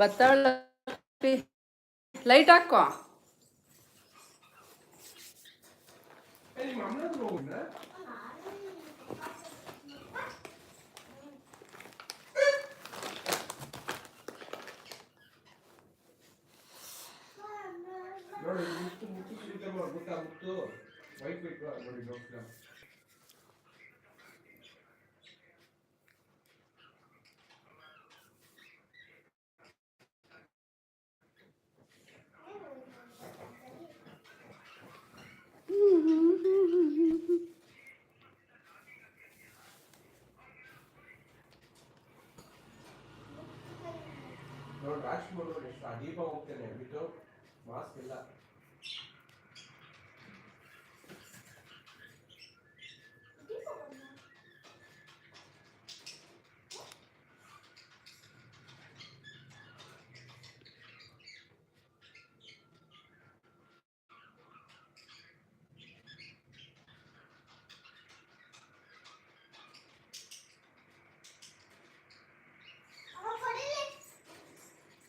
ಬತ್ತಾಳ light ಹಾಕೋ. ನೋಡಿ ಮುತ್ತು ಮುತ್ತು sweet ಮಾಡಿ ಗೊತ್ತಾ ಮುತ್ತು ವೈಟ್ ವೈಟ್ ನೋಡಿ ಡಾಕ್ಟರ್ ರಾಜ್ಕುಮಾರ್ ನೋಡಿ ಎಷ್ಟು ಅಡೀಪ ಹೋಗ್ತೇನೆ ಬಿಟ್ಟು ಮಾಸ್ಕ್ ಇಲ್ಲ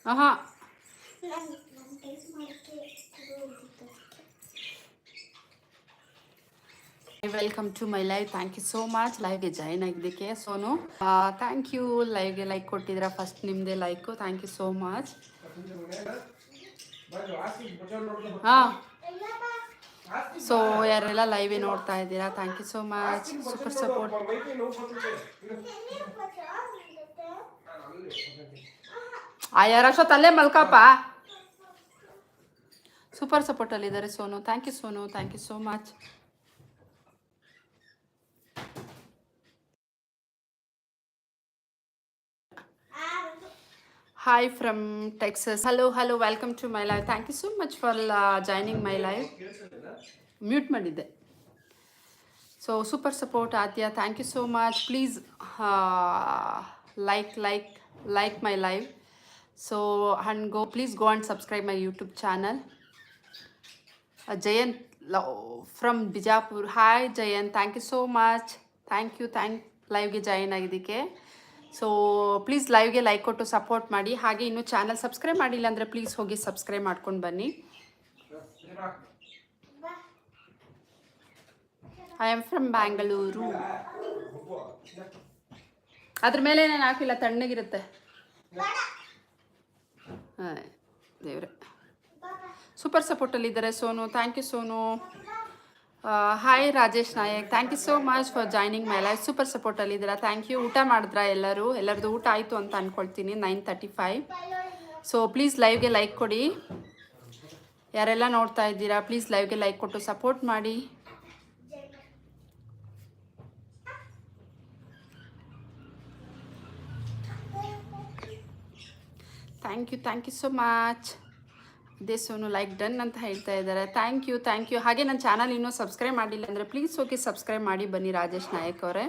ಆಹಾ welcome to my live thank you so much ಲೈವ್ಗೆ join ಆಗಿದ್ದಕ್ಕೆ. ಸೋನು ಥ್ಯಾಂಕ್ ಯು ಲೈವ್ಗೆ ಲೈಕ್ ಕೊಟ್ಟಿದ್ದೀರಾ ಫಸ್ಟ್ ನಿಮ್ಮದೇ like thank you so much ಬಂದು ಹಾಸ್ಪಿಟಲ್ ಬಚಾವ್ ನೋಡ್ದೆ ಹಾಂ. ಸೊ ಯಾರೆಲ್ಲ ಲೈವೇ ನೋಡ್ತಾ ಇದ್ದೀರಾ? Thank you so much super support ಆ ಯಾರಷ್ಟೊತ್ತು ಅಲ್ಲೇ ಮಲ್ಕಪ್ಪ. ಸೂಪರ್ ಸಪೋರ್ಟಲ್ಲಿ ಇದ್ದಾರೆ Sonu. Thank you Sonu. Thank you so much hi from Texas hello hello welcome to my live thank you so much for joining my live mute ಮಾಡಿದ್ದೆ. So super support Aadya thank you so much please like like like my live so ಹಣ್ go please go and subscribe my YouTube channel Jayant from Bijapur hi Jayant thank you so much thank you thank ಲೈವ್ಗೆ join ಆಗಿದ್ದಕ್ಕೆ. So please ಲೈವ್ಗೆ like ಕೊಟ್ಟು support ಮಾಡಿ. ಹಾಗೆ ಇನ್ನೂ channel subscribe ಮಾಡಿಲ್ಲ ಅಂದರೆ please ಹೋಗಿ ಸಬ್ಸ್ಕ್ರೈಬ್ ಮಾಡ್ಕೊಂಡು ಬನ್ನಿ. ಐ ಆಮ್ ಫ್ರಮ್ ಬ್ಯಾಂಗಳೂರು ಅದ್ರ ಮೇಲೆ ಏನೇನು ಹಾಕಿಲ್ಲ, ತಣ್ಣಗಿರುತ್ತೆ. ಹಾಂ ದೇವ್ರೆ. ಸೂಪರ್ ಸಪೋರ್ಟಲ್ಲಿ ಇದ್ದಾರೆ Sonu. Thank you Sonu. Hi Rajesh Nayak. Thank you so much for joining my life super ಸಪೋರ್ಟಲ್ಲಿ ಇದ್ದೀರಾ ಥ್ಯಾಂಕ್ ಯು ಊಟ ಮಾಡಿದ್ರಾ ಎಲ್ಲರೂ? ಎಲ್ಲರದು ಊಟ ಆಯಿತು ಅಂತ ಅಂದ್ಕೊಳ್ತೀನಿ nine thirty five so please ಲೈವ್ಗೆ like ಕೊಡಿ. ಯಾರೆಲ್ಲ ನೋಡ್ತಾ ಇದ್ದೀರಾ ಪ್ಲೀಸ್ ಲೈವ್ಗೆ ಲೈಕ್ ಕೊಟ್ಟು ಸಪೋರ್ಟ್ ಮಾಡಿ. Thank you thank you so much ಅದೇ ಸೋನು ಲೈಕ್ ಡನ್ ಅಂತ ಹೇಳ್ತಾ ಇದ್ದಾರೆ ಥ್ಯಾಂಕ್ ಯು ಥ್ಯಾಂಕ್ ಯು ಹಾಗೆ ನನ್ನ ಚಾನಲ್ ಇನ್ನೂ ಸಬ್ಸ್ಕ್ರೈಬ್ ಮಾಡಿಲ್ಲ ಅಂದರೆ ಪ್ಲೀಸ್ ಹೋಗಿ ಸಬ್ಸ್ಕ್ರೈಬ್ ಮಾಡಿ ಬನ್ನಿ ರಾಜೇಶ್ ನಾಯಕ್ ಅವರೇ.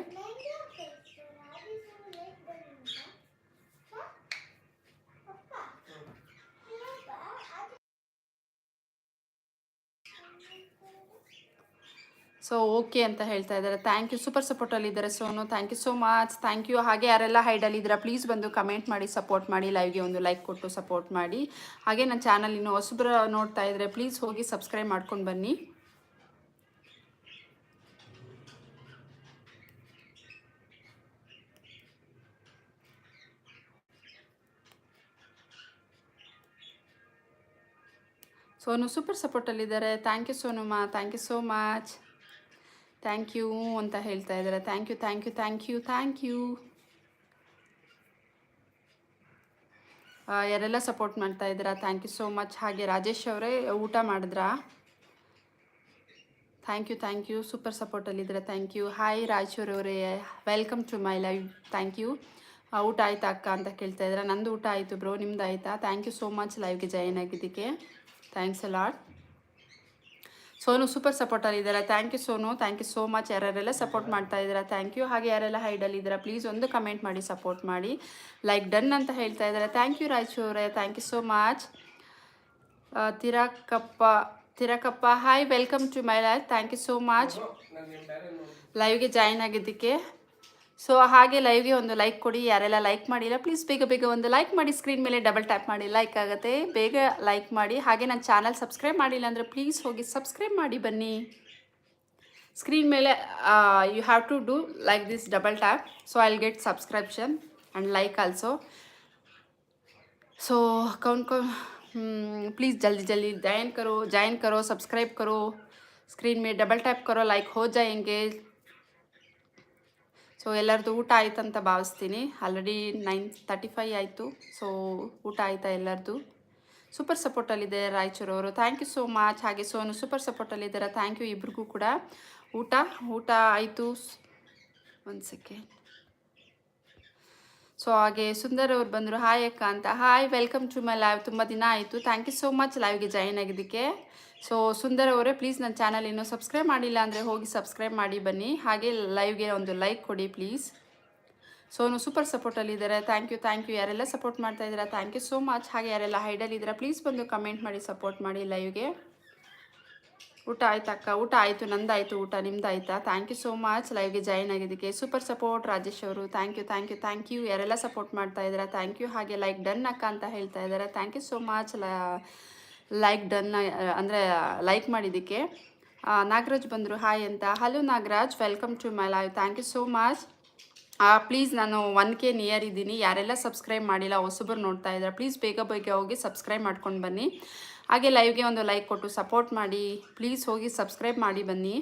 ಸೊ ಓಕೆ ಅಂತ ಹೇಳ್ತಾ ಇದ್ದಾರೆ. ಥ್ಯಾಂಕ್ ಯು ಸೂಪರ್ ಸಪೋರ್ಟಲ್ಲಿ ಇದ್ದಾರೆ Sonu. Thank you so much thank you ಹಾಗೆ ಯಾರೆಲ್ಲ ಹೈಡಲ್ಲಿ ಇದ್ದೀರಾ ಪ್ಲೀಸ್ ಬಂದು ಕಮೆಂಟ್ ಮಾಡಿ ಸಪೋರ್ಟ್ ಮಾಡಿ ಲೈವ್ಗೆ ಒಂದು ಲೈಕ್ ಕೊಟ್ಟು ಸಪೋರ್ಟ್ ಮಾಡಿ. ಹಾಗೆ ನನ್ನ ಚಾನಲ್ ಇನ್ನು ಹೊಸಬ್ರ ನೋಡ್ತಾ ಇದ್ದರೆ ಪ್ಲೀಸ್ ಹೋಗಿ ಸಬ್ಸ್ಕ್ರೈಬ್ ಮಾಡ್ಕೊಂಡು ಬನ್ನಿ. ಸೋನು ಸೂಪರ್ ಸಪೋರ್ಟಲ್ಲಿದ್ದಾರೆ thank you ಸೋನುಮಾ. Thank you so much thank you ಅಂತ ಹೇಳ್ತಾ ಇದ್ದಾರೆ. Thank you thank you thank you thank you. ಯಾರೆಲ್ಲ ಸಪೋರ್ಟ್ ಮಾಡ್ತಾ ಇದ್ದೀರಾ? ಥ್ಯಾಂಕ್ ಯು ಸೋ ಮಚ್ ಹಾಗೆ ರಾಜೇಶ್ ಅವರೇ, ಊಟ ಮಾಡಿದ್ರಾ? Thank you thank you. Super ಸಪೋರ್ಟಲ್ಲಿದ್ದೀರಾ thank you. Hi Raichur ಅವರೇ welcome to my live thank you. ಊಟ ಆಯ್ತಾ ಅಕ್ಕ ಅಂತ ಕೇಳ್ತಾ ಇದ್ದೀರಾ? ನಂದು ಊಟ ಆಯಿತು ಬ್ರೋ ನಿಮ್ದು ಆಯಿತಾ? ಥ್ಯಾಂಕ್ ಯು ಸೋ ಮಚ್ ಲೈವ್ಗೆ ಜಾಯಿನ್ ಆಗಿದ್ದಕ್ಕೆ. Thanks a lot Sonu super ಸಪೋರ್ಟಲ್ಲಿ ಇದ್ದಾರೆ. Thank you Sonu thank you so much ಯಾರ್ಯಾರೆಲ್ಲ support ಮಾಡ್ತಾ ಇದ್ದೀರಾ ಥ್ಯಾಂಕ್ ಯು ಹಾಗೆ ಯಾರೆಲ್ಲ ಹೈಡಲ್ಲಿ ಇದ್ದೀರಾ ಪ್ಲೀಸ್ ಒಂದು ಕಮೆಂಟ್ ಮಾಡಿ ಸಪೋರ್ಟ್ ಮಾಡಿ. ಲೈಕ್ ಡನ್ ಅಂತ ಹೇಳ್ತಾ ಇದ್ದಾರೆ. Thank you ರಾಯಚೂರೇ thank you so much Tirakappa Tirakappa hi welcome to my life thank you so much ಲೈವ್ಗೆ join ಆಗಿದ್ದಕ್ಕೆ. ಸೊ ಹಾಗೆ ಲೈವ್ಗೆ ಒಂದು ಲೈಕ್ ಕೊಡಿ ಯಾರೆಲ್ಲ ಲೈಕ್ ಮಾಡಿಲ್ಲ ಪ್ಲೀಸ್ ಬೇಗ ಬೇಗ ಒಂದು ಲೈಕ್ ಮಾಡಿ ಸ್ಕ್ರೀನ್ ಮೇಲೆ ಡಬಲ್ ಟ್ಯಾಪ್ ಮಾಡಿ ಲೈಕ್ ಆಗುತ್ತೆ ಬೇಗ ಲೈಕ್ ಮಾಡಿ ಹಾಗೆ ನನ್ನ ಚಾನಲ್ ಸಬ್ಸ್ಕ್ರೈಬ್ ಮಾಡಿಲ್ಲ ಅಂದರೆ ಪ್ಲೀಸ್ ಹೋಗಿ ಸಬ್ಸ್ಕ್ರೈಬ್ ಮಾಡಿ ಬನ್ನಿ ಸ್ಕ್ರೀನ್ ಮೇಲೆ you have to do like this double tap so I'll get subscription and like also so कौन कौन प्लीज़ जल्दी जल्दी ज्वाइन करो ज्वाइन करो सब्सक्राइब करो स्क्रीन में डबल टैप करो लाइक हो जाएंगे ಸೊ ಎಲ್ಲರದು ಊಟ ಆಯ್ತು ಅಂತ ಭಾವಿಸ್ತೀನಿ. ಆಲ್ರೆಡಿ ನೈನ್ ತರ್ಟಿ ಫೈವ್ ಆಯಿತು. ಸೊ ಊಟ ಆಯ್ತಾ ಎಲ್ಲರದು? ಸೂಪರ್ ಸಪೋರ್ಟಲ್ಲಿದೆ ಅವರು. ಥ್ಯಾಂಕ್ ಯು ಸೋ ಮಚ್ ಹಾಗೆ ಸೋನು ಸೂಪರ್ ಸಪೋರ್ಟಲ್ಲಿದ್ದಾರೆ ಥ್ಯಾಂಕ್ ಯು ಇಬ್ರಿಗೂ ಕೂಡ. ಊಟ ಊಟ ಆಯಿತು. ಒಂದು ಸೆಕೆಂಡ್ ಸೊ ಹಾಗೆ ಸುಂದರ್ ಅವ್ರು ಬಂದರು. ಹಾಯ್ ಅಕ್ಕ ಅಂತ. Hi welcome to my live ತುಂಬ ದಿನ ಆಯಿತು. ಥ್ಯಾಂಕ್ ಯು ಸೋ ಮಚ್ ಲೈವ್ಗೆ ಜಾಯಿನ್ ಆಗಿದ್ದಕ್ಕೆ. ಸೊ ಸುಂದರ್ ಅವರೇ ಪ್ಲೀಸ್ ನನ್ನ ಚಾನಲ್ ಇನ್ನೂ ಸಬ್ಸ್ಕ್ರೈಬ್ ಮಾಡಿಲ್ಲ ಅಂದರೆ ಹೋಗಿ ಸಬ್ಸ್ಕ್ರೈಬ್ ಮಾಡಿ ಬನ್ನಿ. ಹಾಗೆ ಲೈವ್ಗೆ ಒಂದು ಲೈಕ್ ಕೊಡಿ ಪ್ಲೀಸ್ ಸೋನು ಸೂಪರ್ ಸಪೋರ್ಟಲ್ಲಿದ್ದಾರೆ ಥ್ಯಾಂಕ್ ಯು ಥ್ಯಾಂಕ್ ಯು ಯಾರೆಲ್ಲ ಸಪೋರ್ಟ್ ಮಾಡ್ತಾ ಇದ್ದೀರಾ ಥ್ಯಾಂಕ್ ಯು ಸೋ ಮಚ್ ಹಾಗೆ ಯಾರೆಲ್ಲ ಹೈಡಲ್ಲಿದ್ದೀರಾ ಪ್ಲೀಸ್ ಬಂದು ಕಮೆಂಟ್ ಮಾಡಿ ಸಪೋರ್ಟ್ ಮಾಡಿ ಲೈವ್ಗೆ ಊಟ ಆಯ್ತು ಅಕ್ಕ ಊಟ ಆಯಿತು, ನಂದಾಯಿತು ಊಟ ನಿಮ್ದು ಥ್ಯಾಂಕ್ ಯು ಸೋ ಮಚ್ ಲೈವ್ಗೆ ಜಾಯಿನ್ ಆಗಿದ್ದಕ್ಕೆ ಸೂಪರ್ ಸಪೋರ್ಟ್ ರಾಜೇಶ್ ಅವರು. Thank you thank you thank you ಯಾರೆಲ್ಲ ಸಪೋರ್ಟ್ ಮಾಡ್ತಾ ಇದ್ದೀರಾ ಥ್ಯಾಂಕ್ ಯು ಹಾಗೆ ಲೈಕ್ ಡನ್ ಅಕ್ಕ ಅಂತ ಹೇಳ್ತಾ ಇದ್ದಾರೆ. Thank you so much like done ಅಂದರೆ ಲೈಕ್ ಮಾಡಿದ್ದಕ್ಕೆ. ನಾಗರಾಜ್ ಬಂದರು ಹಾಯ್ ಅಂತ. Hello Nagaraj. Welcome to my live thank you so much please ನಾನು ಒನ್ ಕೆ ನಿಯರ್ ಇದ್ದೀನಿ. ಯಾರೆಲ್ಲ ಸಬ್ಸ್ಕ್ರೈಬ್ ಮಾಡಿಲ್ಲ, ಹೊಸಬರು ನೋಡ್ತಾ ಇದ್ದಾರೆ ಪ್ಲೀಸ್ ಬೇಗ ಬೇಗ ಹೋಗಿ ಸಬ್ಸ್ಕ್ರೈಬ್ ಮಾಡ್ಕೊಂಡು ಬನ್ನಿ. ಹಾಗೆ ಲೈವ್ಗೆ ಒಂದು ಲೈಕ್ ಕೊಟ್ಟು ಸಪೋರ್ಟ್ ಮಾಡಿ. ಪ್ಲೀಸ್ ಹೋಗಿ ಸಬ್ಸ್ಕ್ರೈಬ್ ಮಾಡಿ ಬನ್ನಿ.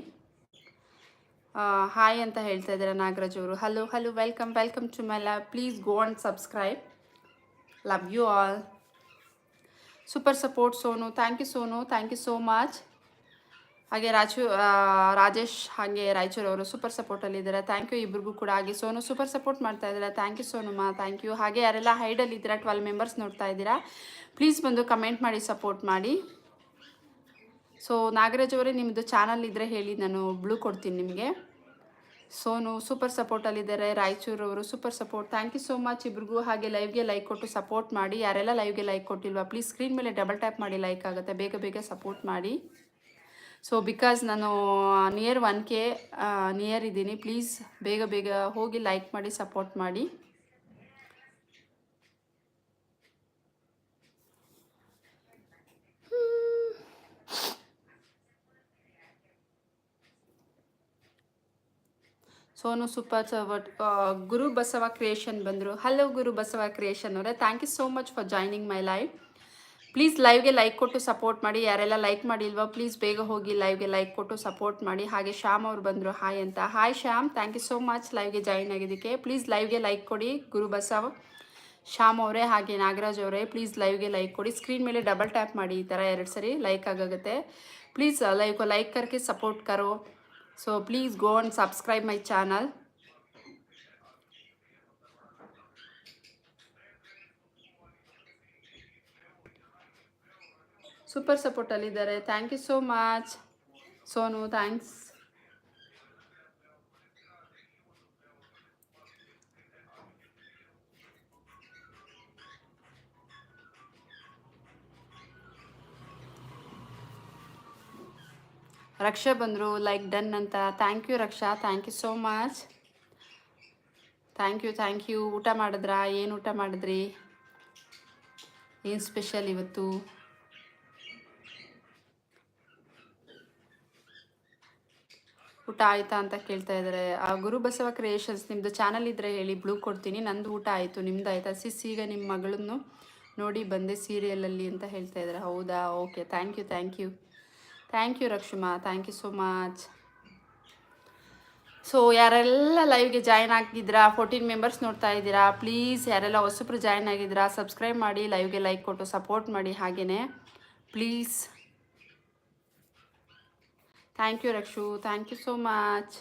ಹಾಯ್ ಅಂತ ಹೇಳ್ತಾ ಇದ್ದಾರೆ ನಾಗರಾಜ್ ಅವರು. Hello hello welcome welcome to my live please go and subscribe love you all super support Sonu thank you Sonu thank you so much ಹಾಗೆ ರಾಜು ರಾಜೇಶ್ ಹಾಗೆ ರಾಯಚೂರವರು ಸೂಪರ್ ಸಪೋರ್ಟಲ್ಲಿದ್ದಾರೆ ಥ್ಯಾಂಕ್ ಯು ಇಬ್ರಿಗೂ ಕೂಡ ಹಾಗೆ. ಸೋನು ಸೂಪರ್ ಸಪೋರ್ಟ್ ಮಾಡ್ತಾ ಇದ್ದಾರೆ. ಥ್ಯಾಂಕ್ ಯು ಸೋನುಮಾ ಥ್ಯಾಂಕ್ ಯು ಹಾಗೆ ಯಾರೆಲ್ಲ ಹೈಡಲ್ಲಿದ್ದೀರಾ ಟ್ವೆಲ್ ಮೆಂಬರ್ಸ್ ನೋಡ್ತಾ ಇದ್ದೀರಾ ಪ್ಲೀಸ್ ಬಂದು ಕಮೆಂಟ್ ಮಾಡಿ ಸಪೋರ್ಟ್ ಮಾಡಿ. ಸೊ ನಾಗರಾಜ್ ಅವರೇ ನಿಮ್ಮದು ಚಾನಲ್ ಇದ್ದರೆ ಹೇಳಿ, ನಾನು ಬ್ಲೂ ಕೊಡ್ತೀನಿ ನಿಮಗೆ. ಸೋನು ಸೂಪರ್ ಸಪೋರ್ಟಲ್ಲಿದ್ದಾರೆ ಅವರು super support. Thank you so much ಇಬ್ರಿಗೂ. ಹಾಗೆ ಲೈವ್ಗೆ ಲೈಕ್ ಕೊಟ್ಟು ಸಪೋರ್ಟ್ ಮಾಡಿ. ಯಾರೆಲ್ಲ ಲೈವ್ಗೆ ಲೈಕ್ ಕೊಟ್ಟಿಲ್ವಾ ಪ್ಲೀಸ್ ಸ್ಕ್ರೀನ್ ಮೇಲೆ ಡಬಲ್ ಟ್ಯಾಪ್ ಮಾಡಿ ಲೈಕ್ ಆಗುತ್ತೆ. ಬೇಗ ಬೇಗ ಸಪೋರ್ಟ್ ಮಾಡಿ. ಸೊ ಬಿಕಾಸ್ ನಾನು ನಿಯರ್ ಒನ್ ಕೆ ನಿಯರ್ ಇದ್ದೀನಿ ಪ್ಲೀಸ್ ಬೇಗ ಬೇಗ ಹೋಗಿ ಲೈಕ್ ಮಾಡಿ ಸಪೋರ್ಟ್ ಮಾಡಿ. ಸೋನು ಸೂಪರ್ ಸರ್ವರ್ಟ್ ಗುರು ಬಸವ ಕ್ರಿಯೇಷನ್ ಬಂದರು ಹಲೋ ಗುರು ಬಸವ ಕ್ರಿಯೇಷನ್ ಅವರೇ thank you so much for joining my live please ಲೈವ್ಗೆ like ಕೊಟ್ಟು ಸಪೋರ್ಟ್ ಮಾಡಿ ಯಾರೆಲ್ಲ ಲೈಕ್ ಮಾಡಿಲ್ವೋ ಪ್ಲೀಸ್ ಬೇಗ ಹೋಗಿ ಲೈವ್ಗೆ ಲೈಕ್ ಕೊಟ್ಟು ಸಪೋರ್ಟ್ ಮಾಡಿ ಹಾಗೆ ಶ್ಯಾಮ್ ಅವ್ರು ಬಂದರು ಹಾಯ್ ಅಂತ hi Shyam thank you so much ಲೈವ್ಗೆ join ಆಗಿದ್ದಕ್ಕೆ ಪ್ಲೀಸ್ ಲೈವ್ಗೆ ಲೈಕ್ ಕೊಡಿ ಗುರು ಬಸವ ಶ್ಯಾಮ್ ಅವರೇ ಹಾಗೆ ನಾಗರಾಜ್ ಅವರೇ ಪ್ಲೀಸ್ ಲೈವ್ಗೆ ಲೈಕ್ ಕೊಡಿ ಸ್ಕ್ರೀನ್ ಮೇಲೆ ಡಬಲ್ ಟ್ಯಾಪ್ ಮಾಡಿ ಈ ಥರ ಎರಡು ಸರಿ ಲೈಕ್ ಆಗುತ್ತೆ ಪ್ಲೀಸ್ ಲೈವ್ ಲೈಕ್ ಕರ್ಗೆ ಸಪೋರ್ಟ್ ಕರೋ So please go and subscribe my channel. Super support Ali eh? Thank you so much. Sonu, thanks. Raksha ಬಂದರು ಲೈಕ್ ಡನ್ ಅಂತ. Thank you Raksha. Thank you so much thank you thank you ಊಟ ಮಾಡಿದ್ರಾ? ಏನು ಊಟ ಮಾಡಿದ್ರಿ? ಏನು special ಇವತ್ತು? ಊಟ ಆಯ್ತಾ ಅಂತ ಕೇಳ್ತಾ ಇದ್ದಾರೆ ಆ, ಗುರು ಬಸವ ಕ್ರಿಯೇಷನ್ಸ್ ನಿಮ್ಮದು ಚಾನಲ್ ಇದ್ದರೆ ಹೇಳಿ ಬ್ಲೂ ಕೊಡ್ತೀನಿ. ನಂದು ಊಟ ಆಯಿತು, ನಿಮ್ದು ಆಯಿತಾ? ಸಿಸ್, ಈಗ ನಿಮ್ಮ ಮಗಳನ್ನು ನೋಡಿ ಬಂದೆ ಸೀರಿಯಲಲ್ಲಿ ಅಂತ ಹೇಳ್ತಾ ಇದ್ದಾರೆ ಹೌದಾ? Okay thank you thank you thank you Rakshama thank you so much so ಯಾರೆಲ್ಲ ಲೈವ್ಗೆ ಜಾಯ್ನ್ ಆಗಿದ್ದೀರಾ ಫೋರ್ಟೀನ್ ಮೆಂಬರ್ಸ್ ನೋಡ್ತಾ ಇದ್ದೀರಾ ಪ್ಲೀಸ್ ಯಾರೆಲ್ಲ ಹೊಸಬ್ರು ಜಾಯ್ನ್ ಆಗಿದ್ದೀರಾ ಸಬ್ಸ್ಕ್ರೈಬ್ ಮಾಡಿ ಲೈವ್ಗೆ ಲೈಕ್ ಕೊಟ್ಟು ಸಪೋರ್ಟ್ ಮಾಡಿ ಹಾಗೇ please thank you Rakshu thank you so much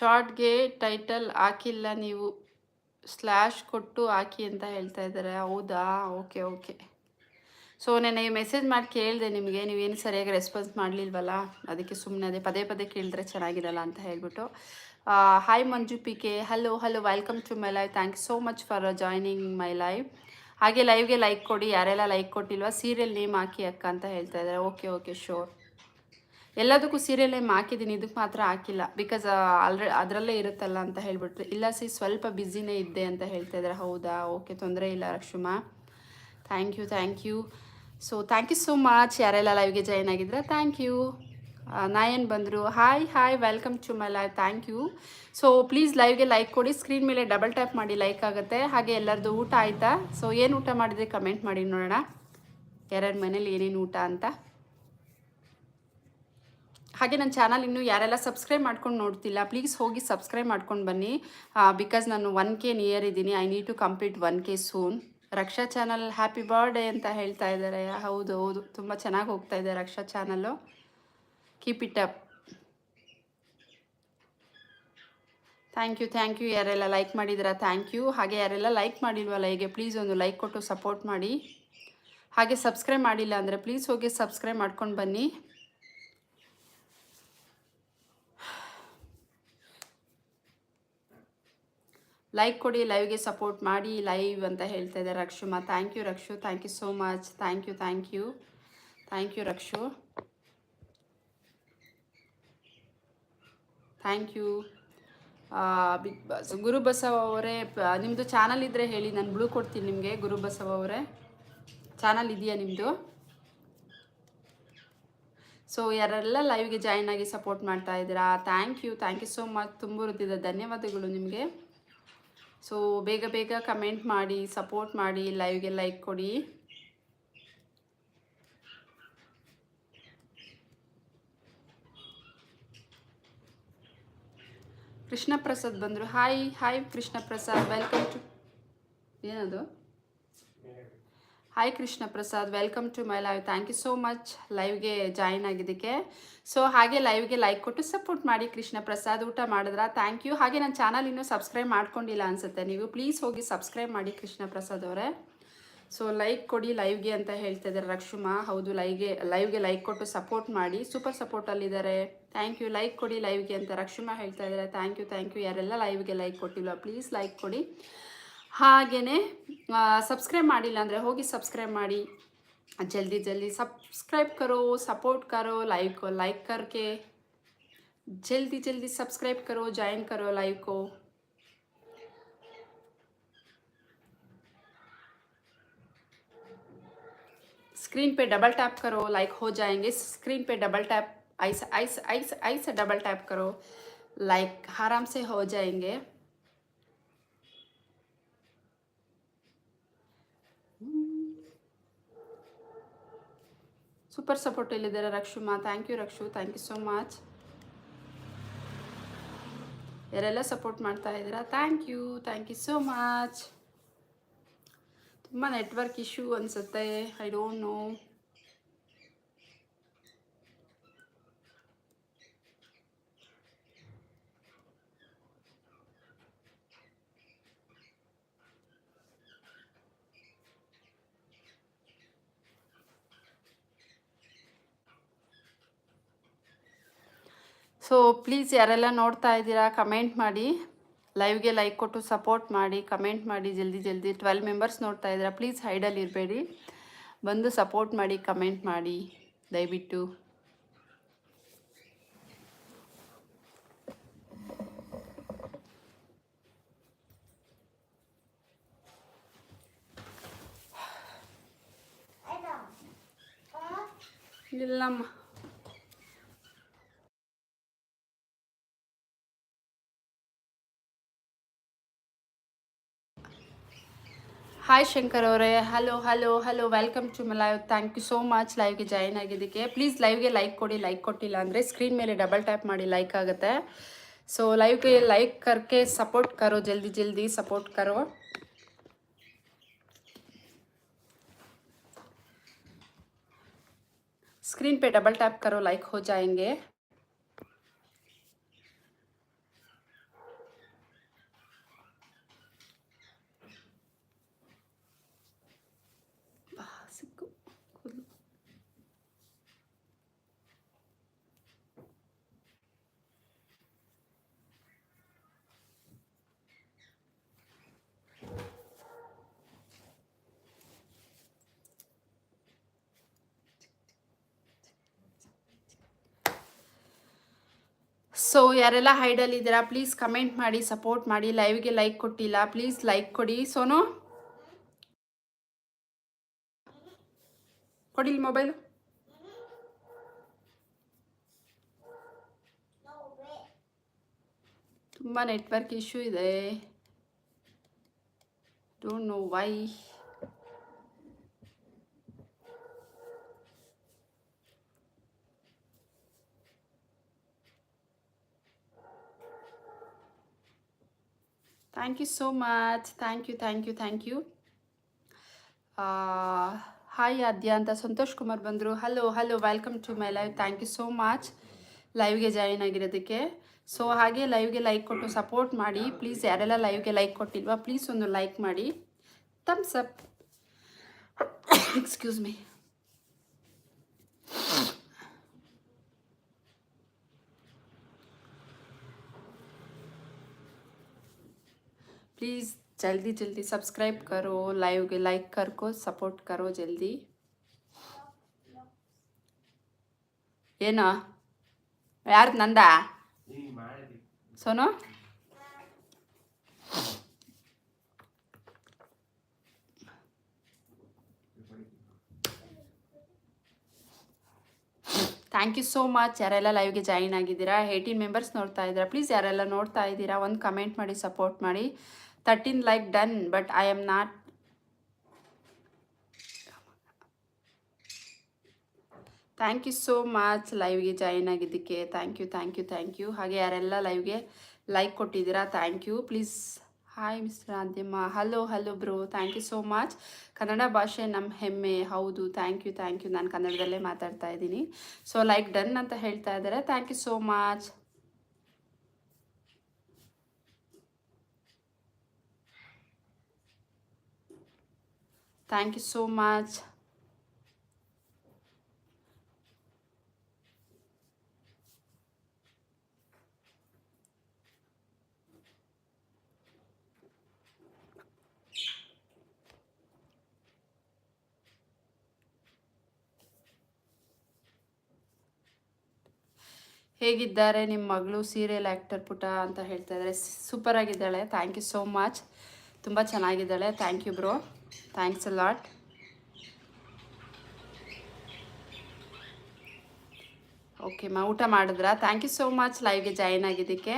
ಶಾರ್ಟ್ಗೆ title ಹಾಕಿಲ್ಲ ನೀವು. ಸ್ಲ್ಯಾಶ್ ಕೊಟ್ಟು ಹಾಕಿ ಅಂತ ಹೇಳ್ತಾ ಇದ್ದಾರೆ. ಹೌದಾ? Okay okay. ಸೊ ನೆನೆ ಮೆಸೇಜ್ ಮಾಡಿ ಕೇಳಿದೆ ನಿಮಗೆ. ನೀವೇನು ಸರಿಯಾಗಿ ರೆಸ್ಪಾನ್ಸ್ ಮಾಡಲಿಲ್ವಲ್ಲ? ಅದಕ್ಕೆ ಸುಮ್ಮನೆ ಅದೇ ಪದೇ ಪದೇ ಕೇಳಿದ್ರೆ ಚೆನ್ನಾಗಿರಲ್ಲ ಅಂತ ಹೇಳ್ಬಿಟ್ಟು. Hi Manju P K hello hello welcome to my live thank you so much for joining my live ಹಾಗೆ ಲೈವ್ಗೆ ಲೈಕ್ ಕೊಡಿ. ಯಾರೆಲ್ಲ ಲೈಕ್ ಕೊಟ್ಟಿಲ್ವಾ? ಸೀರಿಯಲ್ ನೇಮ್ ಹಾಕಿ ಅಕ್ಕ ಅಂತ ಹೇಳ್ತಾ ಇದ್ದಾರೆ. ಓಕೆ ಓಕೆ ಶೋರ್ ಎಲ್ಲದಕ್ಕೂ ಸೀರೆಯಲ್ಲೇ ಹಾಕಿದ್ದೀನಿ. ಇದಕ್ಕೆ ಮಾತ್ರ ಹಾಕಿಲ್ಲ. ಬಿಕಾಸ್ ಆಲ್ರೆ ಅದರಲ್ಲೇ ಇರುತ್ತಲ್ಲ ಅಂತ ಹೇಳ್ಬಿಟ್ಟು. ಇಲ್ಲ ಸಿ, ಸ್ವಲ್ಪ ಬ್ಯುಸಿನೇ ಇದ್ದೆ ಅಂತ ಹೇಳ್ತಾ ಇದ್ದಾರೆ. ಹೌದಾ? ಓಕೆ ತೊಂದರೆ ಇಲ್ಲ ರಕ್ಷುಮಾ. Thank you thank you so thank you so much ಯಾರೆಲ್ಲ ಲೈವ್ಗೆ ಜಾಯ್ನ್ ಆಗಿದ್ರೆ ಥ್ಯಾಂಕ್ ಯು ನಾಯನ್ ಬಂದರು? Hi hi welcome to my live thank you so please ಲೈವ್ಗೆ like ಕೊಡಿ. ಸ್ಕ್ರೀನ್ ಮೇಲೆ ಡಬಲ್ ಟ್ಯಾಪ್ ಮಾಡಿ ಲೈಕ್ ಆಗುತ್ತೆ. ಹಾಗೆ ಎಲ್ಲರದ್ದು ಊಟ ಆಯಿತಾ? ಸೊ ಏನು ಊಟ ಮಾಡಿದ್ರೆ? ಕಮೆಂಟ್ ಮಾಡಿ ನೋಡೋಣ. ಯಾರ್ಯಾರ ಮನೇಲಿ ಏನೇನು ಊಟ ಅಂತ? ಹಾಗೆ ನನ್ನ ಚಾನಲ್ ಇನ್ನೂ ಯಾರೆಲ್ಲ ಸಬ್ಸ್ಕ್ರೈಬ್ ಮಾಡ್ಕೊಂಡು ನೋಡ್ತಿಲ್ಲ ಪ್ಲೀಸ್ ಹೋಗಿ ಸಬ್ಸ್ಕ್ರೈಬ್ ಮಾಡ್ಕೊಂಡು ಬನ್ನಿ. ಬಿಕಾಸ್ ನಾನು ಒನ್ ಕೆ ನಿಯರ್ ಇದ್ದೀನಿ. I need to complete one K soon Raksha channel happy birthday ಅಂತ ಹೇಳ್ತಾ ಇದ್ದಾರೆ. ಹೌದು ಹೌದು. ತುಂಬ ಚೆನ್ನಾಗಿ ಹೋಗ್ತಾ ಇದೆ Raksha channel keep it up thank you thank you ಯಾರೆಲ್ಲ ಲೈಕ್ ಮಾಡಿದ್ದೀರಾ ಥ್ಯಾಂಕ್ ಯು ಹಾಗೆ ಯಾರೆಲ್ಲ ಲೈಕ್ ಮಾಡಿಲ್ವಲ್ಲ, ಹೀಗೆ ಪ್ಲೀಸ್ ಒಂದು ಲೈಕ್ ಕೊಟ್ಟು ಸಪೋರ್ಟ್ ಮಾಡಿ. ಹಾಗೆ ಸಬ್ಸ್ಕ್ರೈಬ್ ಮಾಡಿಲ್ಲ ಅಂದರೆ ಪ್ಲೀಸ್ ಹೋಗಿ ಸಬ್ಸ್ಕ್ರೈಬ್ ಮಾಡ್ಕೊಂಡು ಬನ್ನಿ. ಲೈಕ್ ಕೊಡಿ ಲೈವ್ಗೆ ಸಪೋರ್ಟ್ ಮಾಡಿ ಲೈವ್ ಅಂತ ಹೇಳ್ತಾ ಇದ್ದಾರೆ ರಕ್ಷುಮಾ. Thank you Rakshu. Thank you so much thank you thank you thank you Rakshu. Thank you big boss Gurubasava ಅವರೇ ನಿಮ್ಮದು ಚಾನಲ್ ಇದ್ದರೆ ಹೇಳಿ, ನಾನು ಬ್ಲೂ ಕೊಡ್ತೀನಿ ನಿಮಗೆ ಗುರುಬಸವ ಅವರೇ. ಚಾನಲ್ ಇದೆಯಾ ನಿಮ್ಮದು ಸೊ ಯಾರೆಲ್ಲ ಲೈವ್ಗೆ ಜಾಯ್ನ್ ಆಗಿ ಸಪೋರ್ಟ್ ಮಾಡ್ತಾ ಇದ್ದೀರಾ thank you thank you so much ತುಂಬ ಧನ್ಯವಾದಗಳು ನಿಮಗೆ. ಸೊ ಬೇಗ ಬೇಗ ಕಮೆಂಟ್ ಮಾಡಿ ಸಪೋರ್ಟ್ ಮಾಡಿ ಲೈವ್ಗೆ ಲೈಕ್ ಕೊಡಿ. ಕೃಷ್ಣ ಪ್ರಸಾದ್ ಬಂದರು. Hi hi Krishna Prasad welcome to ಏನದು? Hi Krishna Prasad welcome to my live thank you so much ಲೈವ್ಗೆ join ಆಗಿದ್ದಕ್ಕೆ. ಸೊ ಹಾಗೆ ಲೈವ್ಗೆ ಲೈಕ್ ಕೊಟ್ಟು ಸಪೋರ್ಟ್ ಮಾಡಿ ಕೃಷ್ಣ ಪ್ರಸಾದ್ ಊಟ ಮಾಡಿದ್ರ? ಥ್ಯಾಂಕ್ ಯು ಹಾಗೆ ನನ್ನ ಚಾನಲ್ ಇನ್ನೂ ಸಬ್ಸ್ಕ್ರೈಬ್ ಮಾಡ್ಕೊಂಡಿಲ್ಲ ಅನ್ಸುತ್ತೆ. ನೀವು ಪ್ಲೀಸ್ ಹೋಗಿ ಸಬ್ಸ್ಕ್ರೈಬ್ ಮಾಡಿ ಕೃಷ್ಣ ಪ್ರಸಾದ್ ಅವರೇ. ಸೊ ಲೈಕ್ ಕೊಡಿ ಲೈವ್ಗೆ ಅಂತ ಹೇಳ್ತಾ ಇದ್ದಾರೆ ರಕ್ಷುಮಾ. ಹೌದು ಲೈವ್ಗೆ ಲೈವ್ಗೆ ಲೈಕ್ ಕೊಟ್ಟು ಸಪೋರ್ಟ್ ಮಾಡಿ. ಸೂಪರ್ ಸಪೋರ್ಟಲ್ಲಿದ್ದಾರೆ ಥ್ಯಾಂಕ್ ಯು ಲೈಕ್ ಕೊಡಿ ಲೈವ್ಗೆ ಅಂತ ರಕ್ಷುಮಾ ಹೇಳ್ತಾ ಇದ್ದಾರೆ. ಥ್ಯಾಂಕ್ ಯು ಥ್ಯಾಂಕ್ ಯು ಯಾರೆಲ್ಲ ಲೈವ್ಗೆ ಲೈಕ್ ಕೊಟ್ಟಿಲ್ಲ ಪ್ಲೀಸ್ ಲೈಕ್ ಕೊಡಿ. ಹಾಗೆಯೇ ಸಬ್ಸ್ಕ್ರೈಬ್ ಮಾಡಿಲ್ಲ ಅಂದರೆ ಹೋಗಿ ಸಬ್ಸ್ಕ್ರೈಬ್ ಮಾಡಿ ಜಲ್ದಿ ಜಲ್ದಿ सब्सक्राइब करो सपोर्ट करो लाइव को लाइक करके जल्दी जल्दी सब्सक्राइब करो ज्वाइन करो लाइव को स्क्रीन पे डबल टैप करो लाइक हो जाएंगे स्क्रीन पे डबल टैप ऐसे ऐसे ऐसे ऐसे डबल टैप करो लाइक आराम से हो जाएंगे ಸೂಪರ್ ಸಪೋರ್ಟ್ ಇಲ್ಲಿದ್ದಾರೆ Rakshuma. Thank you Rakshu. Thank you so much ಯಾರೆಲ್ಲ ಸಪೋರ್ಟ್ ಮಾಡ್ತಾ ಇದ್ದೀರಾ? Thank you thank you so much ತುಂಬ ನೆಟ್ವರ್ಕ್ ಇಶ್ಯೂ ಅನಿಸುತ್ತೆ. I don't know so please ಯಾರೆಲ್ಲ ನೋಡ್ತಾ ಇದ್ದೀರಾ ಕಮೆಂಟ್ ಮಾಡಿ. ಲೈವ್ಗೆ ಲೈಕ್ ಕೊಟ್ಟು ಸಪೋರ್ಟ್ ಮಾಡಿ ಕಮೆಂಟ್ ಮಾಡಿ ಜಲ್ದಿ ಜಲ್ದಿ. ಟ್ವೆಲ್ ಮೆಂಬರ್ಸ್ ನೋಡ್ತಾ ಇದ್ದೀರಾ ಪ್ಲೀಸ್ ಹೈಡಲ್ಲಿ ಇರಬೇಡಿ. ಬಂದು ಸಪೋರ್ಟ್ ಮಾಡಿ ಕಮೆಂಟ್ ಮಾಡಿ. ದಯವಿಟ್ಟು. ಇಲ್ಲಮ್ಮ. ಹಾಯ್ ಶಂಕರ್ ಅವರೇ hello hello hello welcome to my live thank you so much ಲೈವ್ಗೆ join ಆಗಿದ್ದಕ್ಕೆ ಪ್ಲೀಸ್ ಲೈವ್ಗೆ ಲೈಕ್ ಕೊಡಿ ಲೈಕ್ ಕೊಟ್ಟಿಲ್ಲ ಅಂದರೆ ಸ್ಕ್ರೀನ್ ಮೇಲೆ ಡಬಲ್ ಟ್ಯಾಪ್ ಮಾಡಿ ಲೈಕ್ ಆಗುತ್ತೆ ಸೊ ಲೈವ್ಗೆ ಲೈಕ್ ಕರ್ಕೆ ಸಪೋರ್ಟ್ ಕರೋ ಜಲ್ದಿ ಜಲ್ದಿ ಸಪೋರ್ಟ್ ಕರೋ स्क्रीन पे डबल टैप करो लाइक हो जाएंगे ಸೊ ಯಾರೆಲ್ಲ ಹೈಡಲ್ಲಿದ್ದೀರಾ ಪ್ಲೀಸ್ ಕಮೆಂಟ್ ಮಾಡಿ ಸಪೋರ್ಟ್ ಮಾಡಿ ಲೈವ್ಗೆ ಲೈಕ್ ಕೊಟ್ಟಿಲ್ಲ ಪ್ಲೀಸ್ ಲೈಕ್ ಕೊಡಿ. ಸೋನು? ಕೊಡಿ ಮೊಬೈಲು ತುಂಬ ನೆಟ್ವರ್ಕ್ ಇಶ್ಯೂ ಇದೆ. Don't know why thank you so much thank you thank you thank you hi Aadya ಅಂತ ಸಂತೋಷ್ ಕುಮಾರ್ ಬಂದರು hello hello welcome to my live thank you so much ಲೈವ್ಗೆ join ಆಗಿರೋದಕ್ಕೆ. So ಹಾಗೆ ಲೈವ್ಗೆ like ಕೊಟ್ಟು support ಮಾಡಿ. Please ಯಾರೆಲ್ಲ ಲೈವ್ಗೆ ಲೈಕ್ ಕೊಟ್ಟಿಲ್ವಾ ಪ್ಲೀಸ್ ಒಂದು ಲೈಕ್ ಮಾಡಿ. Thumbs up excuse me please जल्दी जल्दी सब्सक्राइब करो लाइव के लाइक कर को सपोर्ट करो जल्दी ಏನೋ ಯಾರ್ದು ನಂದ ನೀನು ಮಾಡಿದಿ Sonu thank you so much ಯಾರೆಲ್ಲ ಲೈವ್ಗೆ ಜಾಯಿನ್ ಆಗಿದ್ದೀರಾ ಏಯ್ಟೀನ್ ಮೆಂಬರ್ಸ್ ನೋಡ್ತಾ ಇದ್ದೀರಾ ಪ್ಲೀಸ್ ಯಾರೆಲ್ಲ ನೋಡ್ತಾ ಇದ್ದೀರಾ ಒಂದು ಕಮೆಂಟ್ ಮಾಡಿ ಸಪೋರ್ಟ್ ಮಾಡಿ Thirteen like done but I am not thank you so much ಲೈವ್ಗೆ join ಆಗಿದ್ದಕ್ಕೆ. Thank you thank you thank you ಹಾಗೆ ಯಾರೆಲ್ಲ ಲೈವ್ಗೆ ಲೈಕ್ ಕೊಟ್ಟಿದ್ದೀರಾ thank you please hi mister ಆದ್ಯಮ್ಮ hello hello bro thank you so much Kannada ಭಾಷೆ ನಮ್ಮ ಹೆಮ್ಮೆ. ಹೌದು thank you thank you ನಾನು ಕನ್ನಡದಲ್ಲೇ ಮಾತಾಡ್ತಾ ಇದ್ದೀನಿ. ಸೊ ಲೈಕ್ ಡನ್ ಅಂತ ಹೇಳ್ತಾ ಇದ್ದಾರೆ. Thank you so much thank you so much ಹೇಗಿದ್ದಾರೆ ನಿಮ್ಮ ಮಗಳು ಸೀರಿಯಲ್ ಆ್ಯಕ್ಟರ್ ಪುಟ ಅಂತ ಹೇಳ್ತಾ ಇದ್ದಾರೆ. ಸೂಪರ್ ಆಗಿದ್ದಾಳೆ. ಥ್ಯಾಂಕ್ ಯು ಸೋ ಮಚ್ ತುಂಬ ಚೆನ್ನಾಗಿದ್ದಾಳೆ. Thank you bro thanks a lot okay ಮಾ, ಊಟ ಮಾಡಿದ್ರಾ? ಥ್ಯಾಂಕ್ ಯು ಸೋ ಮಚ್ ಲೈವ್ಗೆ ಜಾಯಿನ್ ಆಗಿದ್ದಕ್ಕೆ.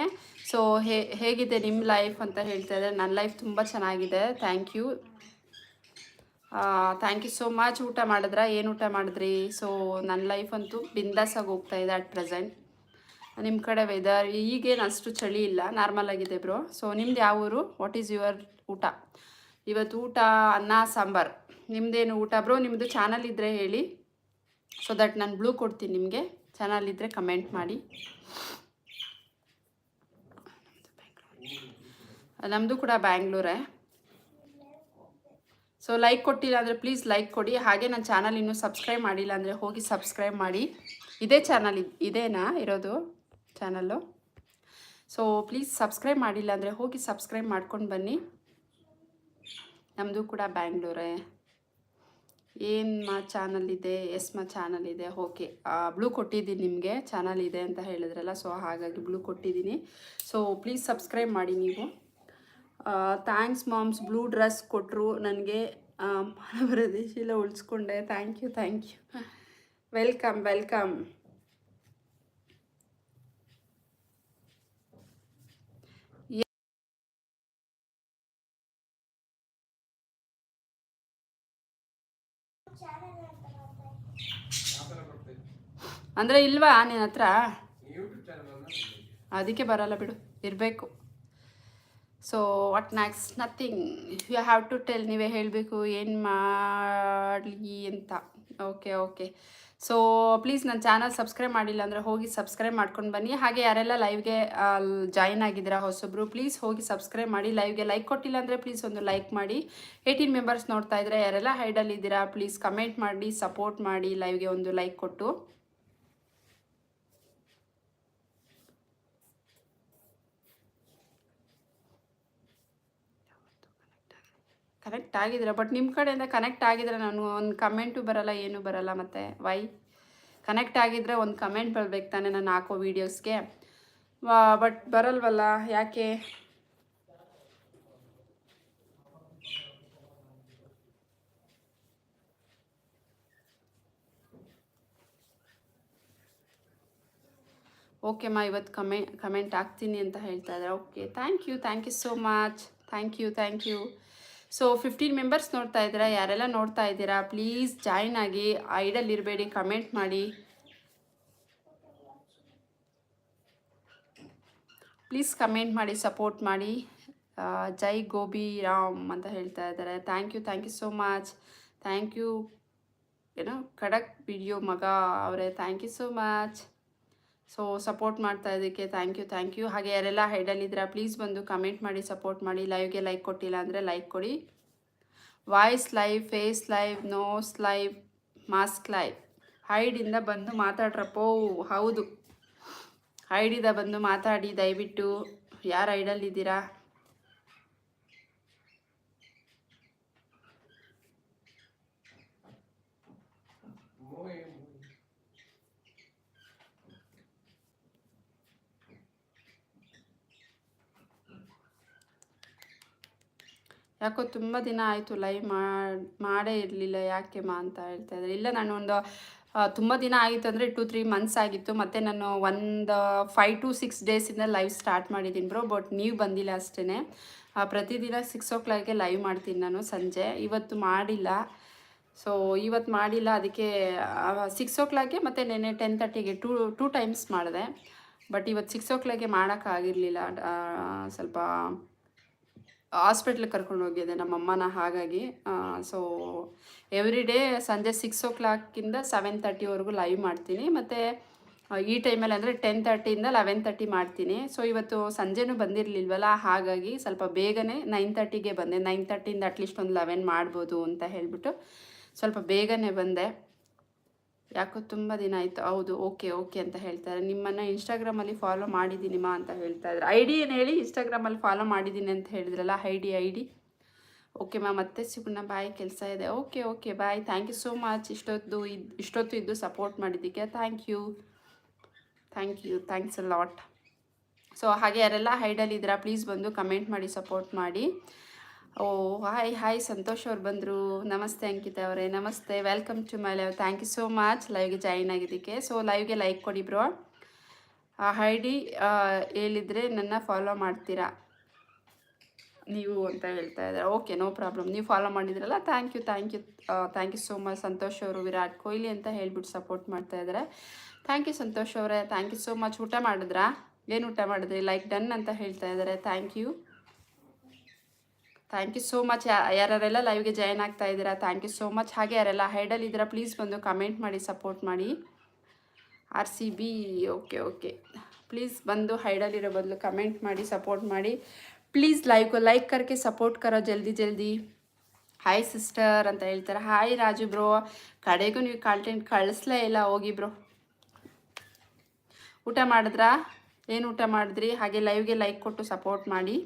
ಸೊ ಹೇ, ಹೇಗಿದೆ ನಿಮ್ಮ ಲೈಫ್ ಅಂತ ಹೇಳ್ತಾ ಇದ್ದಾರೆ ನನ್ನ ಲೈಫ್ ತುಂಬ ಚೆನ್ನಾಗಿದೆ. Thank you thank you so much ಊಟ ಮಾಡಿದ್ರಾ? ಏನು ಊಟ ಮಾಡಿದ್ರಿ? ಸೊ ನನ್ನ ಲೈಫ್ ಅಂತೂ ಬಿಂದಾಸಾಗಿ ಹೋಗ್ತಾ ಇದೆ ಅಟ್ ಪ್ರೆಸೆಂಟ್ ನಿಮ್ಮ ಕಡೆ ವೆದರ್ ಈಗೇನು ಅಷ್ಟು ಚಳಿ ಇಲ್ಲ. ನಾರ್ಮಲ್ ಆಗಿದೆ ಬ್ರೋ ಸೊ ನಿಮ್ದು ಯಾವ ಊರು? ವಾಟ್ ಈಸ್ ಯುವರ್ ಊಟ? ಇವತ್ತು ಊಟ ಅನ್ನ, ಸಾಂಬಾರ್. ನಿಮ್ಮದೇನು ಊಟ ಬ್ರೋ? ನಿಮ್ಮದು ಚಾನಲ್ ಇದ್ದರೆ ಹೇಳಿ. ಸೊ ದಟ್ ನಾನು ಬ್ಲೂ ಕೊಡ್ತೀನಿ ನಿಮಗೆ. ಚಾನಲ್ ಇದ್ದರೆ ಕಮೆಂಟ್ ಮಾಡಿ. ನಮ್ಮದು ಕೂಡ ಬ್ಯಾಂಗ್ಳೂರೇ. ಸೊ ಲೈಕ್ ಕೊಟ್ಟಿಲ್ಲ ಅಂದರೆ ಪ್ಲೀಸ್ ಲೈಕ್ ಕೊಡಿ. ಹಾಗೆ ನನ್ನ ಚಾನಲ್ ಇನ್ನೂ ಸಬ್ಸ್ಕ್ರೈಬ್ ಮಾಡಿಲ್ಲ ಅಂದರೆ ಹೋಗಿ ಸಬ್ಸ್ಕ್ರೈಬ್ ಮಾಡಿ. ಇದೇ ಚಾನಲ್ ಇದೇನಾ ಇರೋದು ಚಾನಲ್ಲು ಸೊ ಪ್ಲೀಸ್ ಸಬ್ಸ್ಕ್ರೈಬ್ ಮಾಡಿಲ್ಲ ಅಂದರೆ ಹೋಗಿ ಸಬ್ಸ್ಕ್ರೈಬ್ ಮಾಡ್ಕೊಂಡು ಬನ್ನಿ. ನಮ್ಮದು ಕೂಡ ಬ್ಯಾಂಗ್ಳೂರೇ. ಏನು ಮಾ ಚಾನಲ್ ಇದೆ ಎಸ್ ಮಾ ಚಾನಲ್ ಇದೆ ಓಕೆ. ಬ್ಲೂ ಕೊಟ್ಟಿದ್ದೀನಿ ನಿಮಗೆ ಚಾನಲ್ ಇದೆ ಅಂತ ಹೇಳಿದ್ರಲ್ಲ ಸೊ ಹಾಗಾಗಿ ಬ್ಲೂ ಕೊಟ್ಟಿದ್ದೀನಿ. ಸೊ ಪ್ಲೀಸ್ ಸಬ್ಸ್ಕ್ರೈಬ್ ಮಾಡಿ ನೀವು. ಥ್ಯಾಂಕ್ಸ್ ಮಾಮ್ಸ್ ಬ್ಲೂ ಡ್ರೆಸ್ ಕೊಟ್ಟರು ನನಗೆ ಪ್ರದೇಶ ಉಳಿಸ್ಕೊಂಡೆ. Thank you thank you welcome welcome ಅಂದರೆ ಇಲ್ವಾ ನಿನ್ನ ಹತ್ರ? ಅದಕ್ಕೆ ಬರಲ್ಲ ಬಿಡು, ಇರಬೇಕು. So what next nothing you have to tell ನೀವೇ ಹೇಳಬೇಕು, ಏನು ಮಾಡಲಿ ಅಂತ. ಓಕೆ ಓಕೆ ಸೊ ಪ್ಲೀಸ್ ನನ್ನ ಚಾನಲ್ ಸಬ್ಸ್ಕ್ರೈಬ್ ಮಾಡಿಲ್ಲ ಅಂದರೆ ಹೋಗಿ ಸಬ್ಸ್ಕ್ರೈಬ್ ಮಾಡ್ಕೊಂಡು ಬನ್ನಿ. ಹಾಗೆ ಯಾರೆಲ್ಲ ಲೈವ್ಗೆ ಜಾಯಿನ್ ಆಗಿದ್ದೀರಾ ಹೊಸೊಬ್ರು ಪ್ಲೀಸ್ ಹೋಗಿ ಸಬ್ಸ್ಕ್ರೈಬ್ ಮಾಡಿ. ಲೈವ್ಗೆ ಲೈಕ್ ಕೊಟ್ಟಿಲ್ಲ ಅಂದರೆ ಪ್ಲೀಸ್ ಒಂದು ಲೈಕ್ ಮಾಡಿ. ಏಯ್ಟೀನ್ ಮೆಂಬರ್ಸ್ ನೋಡ್ತಾ ಇದ್ರೆ ಯಾರೆಲ್ಲ ಹೈಡಲ್ಲಿದ್ದೀರಾ ಪ್ಲೀಸ್ ಕಮೆಂಟ್ ಮಾಡಿ ಸಪೋರ್ಟ್ ಮಾಡಿ ಲೈವ್ಗೆ ಒಂದು ಲೈಕ್ ಕೊಟ್ಟು. ಕನೆಕ್ಟ್ ಆಗಿದ್ರೆ ಬಟ್ ನಿಮ್ಮ ಕಡೆಯಿಂದ ಕನೆಕ್ಟ್ ಆಗಿದ್ರೆ ನಾನು ಒಂದು ಕಮೆಂಟು ಬರಲ್ಲ, ಏನು ಬರಲ್ಲ ಮತ್ತು. ವೈ ಕನೆಕ್ಟ್ ಆಗಿದ್ರೆ ಒಂದು ಕಮೆಂಟ್ ಬರಬೇಕು ತಾನೇ ನಾನು ಹಾಕೋ ವೀಡಿಯೋಸ್ಗೆ ಬಟ್ ಬರಲ್ವಲ್ಲ, ಯಾಕೆ? ಓಕೆ ಮಾ ಇವತ್ತು ಕಮೆ ಕಮೆಂಟ್ ಹಾಕ್ತೀನಿ ಅಂತ ಹೇಳ್ತಾ ಇದ್ದಾರೆ. Okay thank you thank you so much thank you thank you so fifteen members ನೋಡ್ತಾ ಇದ್ದೀರಾ? ಯಾರೆಲ್ಲ ನೋಡ್ತಾ ಇದ್ದೀರಾ? ಪ್ಲೀಸ್ ಜಾಯ್ನ್ ಆಗಿ ಐಡಲ್ ಇರಬೇಡಿ ಕಮೆಂಟ್ ಮಾಡಿ. ಪ್ಲೀಸ್ ಕಮೆಂಟ್ ಮಾಡಿ ಸಪೋರ್ಟ್ ಮಾಡಿ. ಜೈ ಗೋಬಿ ರಾಮ್ ಅಂತ ಹೇಳ್ತಾ ಇದ್ದಾರೆ. Thank you thank you so much thank you ಏನೋ, ಖಡಕ್ ವಿಡಿಯೋ ಮಗ ಅವರೇ. Thank you so much so support ಮಾಡ್ತಾ ಇದಕ್ಕೆ ಥ್ಯಾಂಕ್ ಯು ಥ್ಯಾಂಕ್ ಯು ಹಾಗೆ ಯಾರೆಲ್ಲ ಹೈಡಲ್ಲಿದ್ದರೆ ಪ್ಲೀಸ್ ಬಂದು ಕಮೆಂಟ್ ಮಾಡಿ ಸಪೋರ್ಟ್ ಮಾಡಿ. ಲೈವ್ಗೆ ಲೈಕ್ ಕೊಟ್ಟಿಲ್ಲ ಅಂದರೆ ಲೈಕ್ ಕೊಡಿ. Voice live face live nose live mask live ಹೈಡಿಂದ ಬಂದು ಮಾತಾಡ್ರಪ್ಪೋ. ಹೌದು. ಹೈಡಿಂದ ಬಂದು ಮಾತಾಡಿ, ದಯವಿಟ್ಟು. ಯಾರು ಐಡಲ್ಲಿದ್ದೀರಾ ಯಾಕೋ ತುಂಬ ದಿನ ಆಯಿತು ಲೈವ್ ಮಾಡೇ ಇರಲಿಲ್ಲ, ಯಾಕೆ ಮಾ ಅಂತ ಹೇಳ್ತಾ ಇದ್ದಾರೆ. ಇಲ್ಲ, ನಾನು ಒಂದು ತುಂಬ ದಿನ ಆಗಿತ್ತು ಅಂದರೆ ಟು ತ್ರೀ ಮಂತ್ಸ್ ಆಗಿತ್ತು. ಮತ್ತು ನಾನು ಒಂದು ಫೈವ್ ಟು ಸಿಕ್ಸ್ ಡೇಸಿಂದ ಲೈವ್ ಸ್ಟಾರ್ಟ್ ಮಾಡಿದ್ದೀನಿ ಬ್ರೋ ಬಟ್ ನೀವು ಬಂದಿಲ್ಲ ಅಷ್ಟೇ ಪ್ರತಿದಿನ ಸಿಕ್ಸ್ ಓ ಕ್ಲಾಕ್ಗೆ ಲೈವ್ ಮಾಡ್ತೀನಿ ನಾನು ಸಂಜೆ. ಇವತ್ತು ಮಾಡಿಲ್ಲ. ಸೊ ಇವತ್ತು ಮಾಡಿಲ್ಲ. ಅದಕ್ಕೆ ಸಿಕ್ಸ್ ಓ ಕ್ಲಾಕ್ಗೆ ಮತ್ತು ನೆನ್ನೆ ಟೆನ್ ತರ್ಟಿಗೆ ಟೂ ಟೂ ಟೈಮ್ಸ್ ಮಾಡಿದೆ. ಬಟ್ ಇವತ್ತು ಸಿಕ್ಸ್ ಓ ಕ್ಲಾಕ್ಗೆ ಮಾಡೋಕ್ಕಾಗಿರಲಿಲ್ಲ ಸ್ವಲ್ಪ ಹಾಸ್ಪಿಟ್ಲಿಗೆ ಕರ್ಕೊಂಡು ಹೋಗಿದ್ದೆ, ನಮ್ಮ ಅಮ್ಮನ ಹಾಗಾಗಿ. ಸೊ ಎವ್ರಿ ಡೇ ಸಂಜೆ ಸಿಕ್ಸ್ ಓ ಕ್ಲಾಕಿಂದ ಸೆವೆನ್ ತರ್ಟಿವರೆಗೂ ಲೈವ್ ಮಾಡ್ತೀನಿ. ಮತ್ತು ಈ ಟೈಮಲ್ಲಿ ಅಂದರೆ ಟೆನ್ ತರ್ಟಿಯಿಂದ ಲೆವೆನ್ ತರ್ಟಿ ಮಾಡ್ತೀನಿ. ಸೊ ಇವತ್ತು ಸಂಜೆನೂ ಬಂದಿರಲಿಲ್ವಲ್ಲ, ಹಾಗಾಗಿ ಸ್ವಲ್ಪ ಬೇಗನೆ ನೈನ್ ತರ್ಟಿಗೆ ಬಂದೆ. ನೈನ್ ತರ್ಟಿಯಿಂದ ಅಟ್ಲೀಸ್ಟ್ ಒಂದು ಲೆವೆನ್ ಮಾಡ್ಬೋದು ಅಂತ ಹೇಳಿಬಿಟ್ಟು ಸ್ವಲ್ಪ ಬೇಗನೆ ಬಂದೆ. ಯಾಕೋ ತುಂಬ ದಿನ ಆಯಿತು. ಹೌದು, ಓಕೆ ಓಕೆ ಅಂತ ಹೇಳ್ತಾರೆ. ನಿಮ್ಮನ್ನು ಇನ್ಸ್ಟಾಗ್ರಾಮಲ್ಲಿ ಫಾಲೋ ಮಾಡಿದ್ದೀನಿ ಮಾ ಅಂತ ಹೇಳ್ತಾ ಇದ್ದಾರೆ ಐ ಡಿ ಏನು ಹೇಳಿ? ಇನ್ಸ್ಟಾಗ್ರಾಮಲ್ಲಿ ಫಾಲೋ ಮಾಡಿದ್ದೀನಿ ಅಂತ ಹೇಳಿದ್ರಲ್ಲ I D I D okay ಮಾ ಮತ್ತೆ ಸಿಗೋಣ. ಬಾಯ್ ಕೆಲಸ ಇದೆ. Okay okay bye thank you so much ಇಷ್ಟೊತ್ತು ಇದು, ಇಷ್ಟೊತ್ತು ಇದ್ದು ಸಪೋರ್ಟ್ ಮಾಡಿದ್ದಕ್ಕೆ thank you thank you thanks a lot so ಹಾಗೆ ಯಾರೆಲ್ಲ ಹೈಡಲ್ಲಿದ್ದೀರಾ ಪ್ಲೀಸ್ ಬಂದು ಕಮೆಂಟ್ ಮಾಡಿ ಸಪೋರ್ಟ್ ಮಾಡಿ. ಓ, ಹಾಯ್ ಹಾಯ್, ಸಂತೋಷ್ ಅವ್ರು ಬಂದರು. ನಮಸ್ತೆ ಅಂಕಿತ ಅವರೇ, ನಮಸ್ತೆ. Welcome to my live thank you so much ಲೈವ್ಗೆ join ಆಗಿದ್ದಕ್ಕೆ. ಸೊ ಲೈವ್ಗೆ ಲೈಕ್ ಕೊಡಿ ಬ್ರೋ ಆ ಡಿ ಹೇಳಿದರೆ ನನ್ನ ಫಾಲೋ ಮಾಡ್ತೀರಾ? ನೀವು ಅಂತ ಹೇಳ್ತಾ ಇದ್ದಾರೆ. ಓಕೆ ನೋ ಪ್ರಾಬ್ಲಮ್ ನೀವು ಫಾಲೋ ಮಾಡಿದ್ರಲ್ಲ thank you thank you thank you so much Santosh ಅವರು, ವಿರಾಟ್ ಕೊಹ್ಲಿ ಅಂತ ಹೇಳ್ಬಿಟ್ಟು ಸಪೋರ್ಟ್ ಮಾಡ್ತಾ ಇದ್ದಾರೆ. ಥ್ಯಾಂಕ್ ಯು ಸಂತೋಷ್ ಅವರೇ. ಥ್ಯಾಂಕ್ ಯು ಸೋ ಮಚ್ ಊಟ ಮಾಡಿದ್ರಾ? ಏನು ಊಟ ಮಾಡಿದ್ರಿ? ಲೈಕ್ ಡನ್ ಅಂತ ಹೇಳ್ತಾ ಇದ್ದಾರೆ. Thank you thank you so much ಯಾರೆಲ್ಲ ಲೈವ್ಗೆ ಜಾಯ್ನ್ ಆಗ್ತಾ ಇದ್ದೀರಾ ಥ್ಯಾಂಕ್ ಯು ಸೋ ಮಚ್ ಹಾಗೆ ಯಾರೆಲ್ಲ ಹೈಡಲ್ ಇದ್ದೀರಾ ಪ್ಲೀಸ್ ಬಂದು ಕಮೆಂಟ್ ಮಾಡಿ ಸಪೋರ್ಟ್ ಮಾಡಿ. R C B okay okay please ಬಂದು ಹೈಡಲ್ಲಿರೋ ಬದಲು ಕಮೆಂಟ್ ಮಾಡಿ ಸಪೋರ್ಟ್ ಮಾಡಿ. ಪ್ಲೀಸ್ ಲೈಕ್ ಲೈಕ್ ಕರ್ಕೆ ಸಪೋರ್ಟ್ ಕರೋ ಜಲ್ದಿ ಜಲ್ದಿ. ಹಾಯ್ ಸಿಸ್ಟರ್ ಅಂತ ಹೇಳ್ತಾರೆ. ಹಾಯ್ ರಾಜು ಬ್ರೋ ಕಡೆಗೂ ನೀವು ಕಾಂಟೆಂಟ್ ಕಳಿಸ್ಲೇ ಇಲ್ಲ, ಹೋಗಿ ಬ್ರೋ ಊಟ ಮಾಡಿದ್ರಾ? ಏನು ಊಟ ಮಾಡಿದ್ರಿ? ಹಾಗೆ ಲೈವ್ಗೆ ಲೈಕ್ ಕೊಟ್ಟು ಸಪೋರ್ಟ್ ಮಾಡಿ.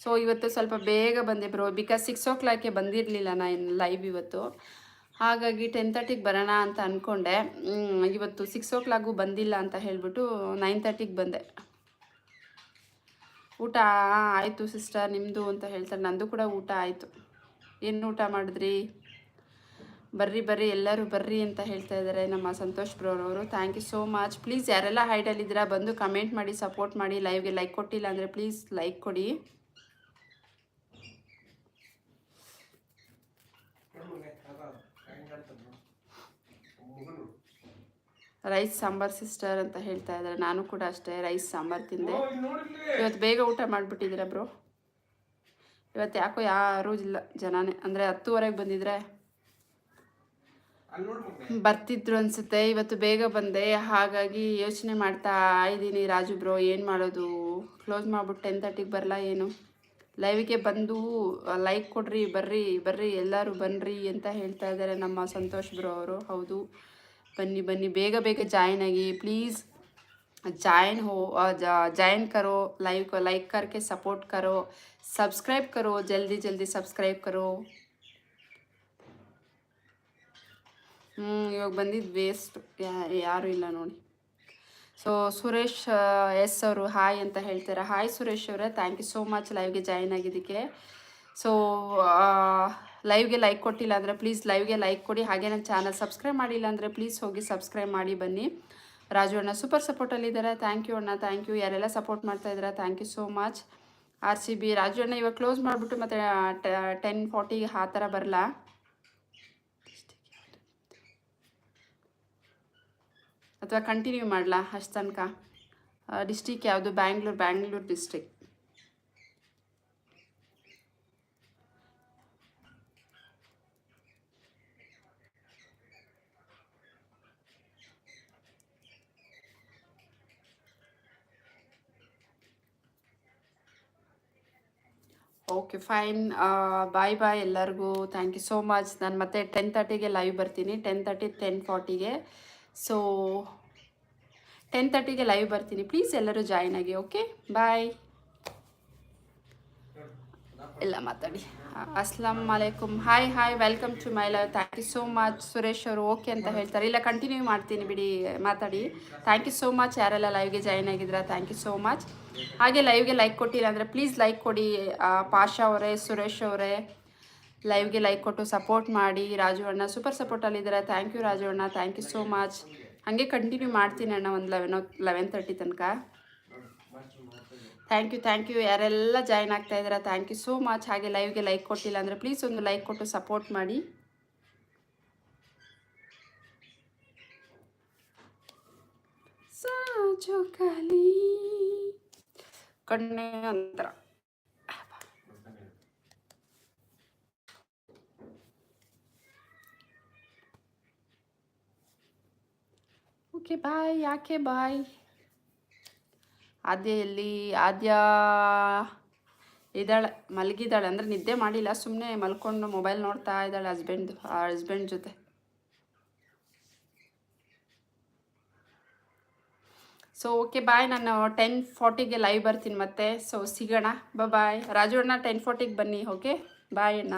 ಸೊ ಇವತ್ತು ಸ್ವಲ್ಪ ಬೇಗ ಬಂದೆ ಬ್ರೋ ಬಿಕಾಸ್ ಸಿಕ್ಸ್ ಓ ಕ್ಲಾಕ್ಗೆ ಬಂದಿರಲಿಲ್ಲ ನಾನು ಲೈವ್ ಇವತ್ತು. ಹಾಗಾಗಿ ಟೆನ್ ತರ್ಟಿಗೆ ಬರೋಣ ಅಂತ ಅಂದ್ಕೊಂಡೆ ಇವತ್ತು ಸಿಕ್ಸ್ ಓ ಕ್ಲಾಕ್ಗೂ ಬಂದಿಲ್ಲ ಅಂತ ಹೇಳಿಬಿಟ್ಟು ನೈನ್ ತರ್ಟಿಗೆ ಬಂದೆ. ಊಟ ಆಯಿತು ಸಿಸ್ಟರ್ ನಿಮ್ಮದು ಅಂತ ಹೇಳ್ತಾರೆ. ನಂದು ಕೂಡ ಊಟ ಆಯಿತು. ಏನು ಊಟ ಮಾಡಿದ್ರಿ? ಬರ್ರಿ ಬರ್ರಿ, ಎಲ್ಲರೂ ಬರ್ರಿ ಅಂತ ಹೇಳ್ತಾ ಇದ್ದಾರೆ ನಮ್ಮ Santosh ಬ್ರೋರವರು thank you so much please ಯಾರೆಲ್ಲ ಹೈಡಲ್ಲಿದ್ದೀರಾ ಬಂದು ಕಮೆಂಟ್ ಮಾಡಿ ಸಪೋರ್ಟ್ ಮಾಡಿ ಲೈವ್ಗೆ ಲೈಕ್ ಕೊಟ್ಟಿಲ್ಲ ಅಂದರೆ ಪ್ಲೀಸ್ ಲೈಕ್ ಕೊಡಿ ನಮಗೆ ಅದ ಹೆಂಗಂತಂದ್ರು ಮಗನು ರೈಸ್ ಸಾಂಬಾರ್ ಸಿಸ್ಟರ್ ಅಂತ ಹೇಳ್ತಾ ಇದ್ದಾರೆ. ನಾನು ಕೂಡ ಅಷ್ಟೇ ರೈಸ್ ಸಾಂಬಾರ್ ತಿಂದೆ. ಇವತ್ತು ಬೇಗ ಊಟ ಮಾಡಿಬಿಟ್ಟಿದ್ದೀರ ಬ್ರೋ? ಇವತ್ತು ಯಾಕೋ ಯಾರೂ ಇಲ್ಲ ಜನನೇ. ಅಂದರೆ ಹತ್ತುವರೆಗೆ ಬಂದಿದ್ರೆ ಬರ್ತಿದ್ರು ಅನಿಸುತ್ತೆ. ಇವತ್ತು ಬೇಗ ಬಂದೆ. ಹಾಗಾಗಿ ಯೋಚನೆ ಮಾಡ್ತಾ ಇದ್ದೀನಿ ರಾಜು ಬ್ರೋ ಏನು ಮಾಡೋದು? ಕ್ಲೋಸ್ ಮಾಡ್ಬಿಟ್ಟು ಟೆನ್ ತರ್ಟಿಗೆ ಬರಲ್ಲ ಏನು? ಲೈವಿಗೆ ಬಂದು ಲೈಕ್ ಕೊಡ್ರಿ ಬರ್ರಿ ಬರ್ರಿ ಎಲ್ಲರೂ ಬನ್ನಿರಿ ಅಂತ ಹೇಳ್ತಾ ಇದ್ದಾರೆ ನಮ್ಮ ಸಂತೋಷ್ ಬ್ರೋ ಅವರು. ಹೌದು. बनी बनी। बेग बेग जॉन है प्लीज़ जॉन हो जॉइन करो लाइव को लाइक करके सपोर्ट करो। सब्सक्राइब करो, जल्दी जल्दी सब्सक्राइब करो। हम्म, योग बंदी वेस्ट यारू इला नोड़ सो सुरेश सुरेशवर हाई अंत healthy hi Suresh thank you so much live के जॉन आगे सो ಲೈವ್ಗೆ ಲೈಕ್ ಕೊಟ್ಟಿಲ್ಲ ಅಂದರೆ ಪ್ಲೀಸ್ ಲೈವ್ಗೆ ಲೈಕ್ ಕೊಡಿ. ಹಾಗೆ ನನ್ನ ಚಾನಲ್ ಸಬ್ಸ್ಕ್ರೈಬ್ ಮಾಡಿಲ್ಲ ಅಂದರೆ ಪ್ಲೀಸ್ ಹೋಗಿ ಸಬ್ಸ್ಕ್ರೈಬ್ ಮಾಡಿ ಬನ್ನಿ. ರಾಜು ಅಣ್ಣ ಸೂಪರ್ ಸಪೋರ್ಟಲ್ಲಿದ್ದಾರೆ ಥ್ಯಾಂಕ್ ಯು ಅಣ್ಣ ಥ್ಯಾಂಕ್ ಯು ಯಾರೆಲ್ಲ ಸಪೋರ್ಟ್ ಮಾಡ್ತಾ ಇದ್ದಾರೆ thank you so much R C B Raju ಅಣ್ಣ ಇವಾಗ ಕ್ಲೋಸ್ ಮಾಡಿಬಿಟ್ಟು ಮತ್ತೆ ಟೆನ್ ಫಾರ್ಟಿಗೆ ಆ ಥರ ಬರಲ್ಲ ಅಥವಾ ಕಂಟಿನ್ಯೂ ಮಾಡಲಾ ಅಷ್ಟು ತನಕ? ಡಿಸ್ಟಿಕ್ ಯಾವುದು? Bangalore Bangalore district okay fine bye bye ಎಲ್ಲರಿಗೂ. ಥ್ಯಾಂಕ್ ಯು ಸೋ ಮಚ್ ನಾನು ಮತ್ತೆ ಟೆನ್ ತರ್ಟಿಗೆ ಲೈವ್ ಬರ್ತೀನಿ. ಟೆನ್ ತರ್ಟಿ ಟೆನ್ ಫಾರ್ಟಿಗೆ ಸೊ ಟೆನ್ ತರ್ಟಿಗೆ ಲೈವ್ ಬರ್ತೀನಿ. ಪ್ಲೀಸ್ ಎಲ್ಲರೂ ಜಾಯ್ನ್ ಆಗಿ ಓಕೆ ಬಾಯ್ ಎಲ್ಲ ಮಾತಾಡಿ. ಅಸ್ಲಾಂ ಅಲೈಕುಮ್ hi hi welcome to my live thank you so much Suresh ಅವರು ಓಕೆ ಅಂತ ಹೇಳ್ತಾರೆ. ಇಲ್ಲ ಕಂಟಿನ್ಯೂ ಮಾಡ್ತೀನಿ ಬಿಡಿ, ಮಾತಾಡಿ. ಥ್ಯಾಂಕ್ ಯು ಸೋ ಮಚ್ ಯಾರೆಲ್ಲ ಲೈವ್ಗೆ ಜಾಯ್ನ್ ಆಗಿದ್ರ ಥ್ಯಾಂಕ್ ಯು ಸೋ ಮಚ್ ಹಾಗೆ ಲೈವ್ಗೆ ಲೈಕ್ ಕೊಟ್ಟಿಲ್ಲ ಅಂದರೆ ಪ್ಲೀಸ್ ಲೈಕ್ ಕೊಡಿ. ಪಾಷಾ ಅವರೇ, ಸುರೇಶ್ ಅವರೇ ಲೈವ್ಗೆ ಲೈಕ್ ಕೊಟ್ಟು ಸಪೋರ್ಟ್ ಮಾಡಿ. ರಾಜು ಅಣ್ಣ ಸೂಪರ್ ಸಪೋರ್ಟಲ್ಲಿದ್ದಾರೆ ಥ್ಯಾಂಕ್ ಯು ರಾಜು ಅಣ್ಣ. ಥ್ಯಾಂಕ್ ಯು ಸೋ ಮಚ್ ಹಾಗೆ ಕಂಟಿನ್ಯೂ ಮಾಡ್ತೀನಿ ಅಣ್ಣ ಒಂದು ಲೆವೆನ್ ಲೆವೆನ್ ತರ್ಟಿ ತನಕ. ಥ್ಯಾಂಕ್ ಯು ಥ್ಯಾಂಕ್ ಯು ಯಾರೆಲ್ಲ ಜಾಯ್ನ್ ಆಗ್ತಾ ಇದ್ದೀರಾ ಥ್ಯಾಂಕ್ ಯು ಸೋ ಮಚ್ ಹಾಗೆ ಲೈವ್ಗೆ ಲೈಕ್ ಕೊಟ್ಟಿಲ್ಲ ಅಂದರೆ ಪ್ಲೀಸ್ ಒಂದು ಲೈಕ್ ಕೊಟ್ಟು ಸಪೋರ್ಟ್ ಮಾಡಿ. ಸಾಜು ಕಣ್ಣೆ ಅಂತರ ಓಕೆ ಬಾಯ್ ಯಾಕೆ ಬಾಯ್ ಆದ್ಯ ಎಲ್ಲಿ ಆದ್ಯ ಇದ್ದಾಳೆ, ಮಲಗಿದ್ದಾಳೆ. ಅಂದರೆ ನಿದ್ದೆ ಮಾಡಿಲ್ಲ ಸುಮ್ಮನೆ ಮಲ್ಕೊಂಡು ಮೊಬೈಲ್ ನೋಡ್ತಾ ಇದ್ದಾಳೆ ಹಸ್ಬೆಂಡ್ ಹಸ್ಬೆಂಡ್ ಜೊತೆ. ಸೊ ಓಕೆ ಬಾಯ್ ನಾನು ಟೆನ್ ಫಾರ್ಟಿಗೆ ಲೈವ್ ಬರ್ತೀನಿ ಮತ್ತೆ. ಸೊ ಸಿಗೋಣ. ಬಾಯ್ ರಾಜು ಅಣ್ಣ ಟೆನ್ ಫಾರ್ಟಿಗೆ ಬನ್ನಿ ಓಕೆ ಬಾಯ್ ಅಣ್ಣ.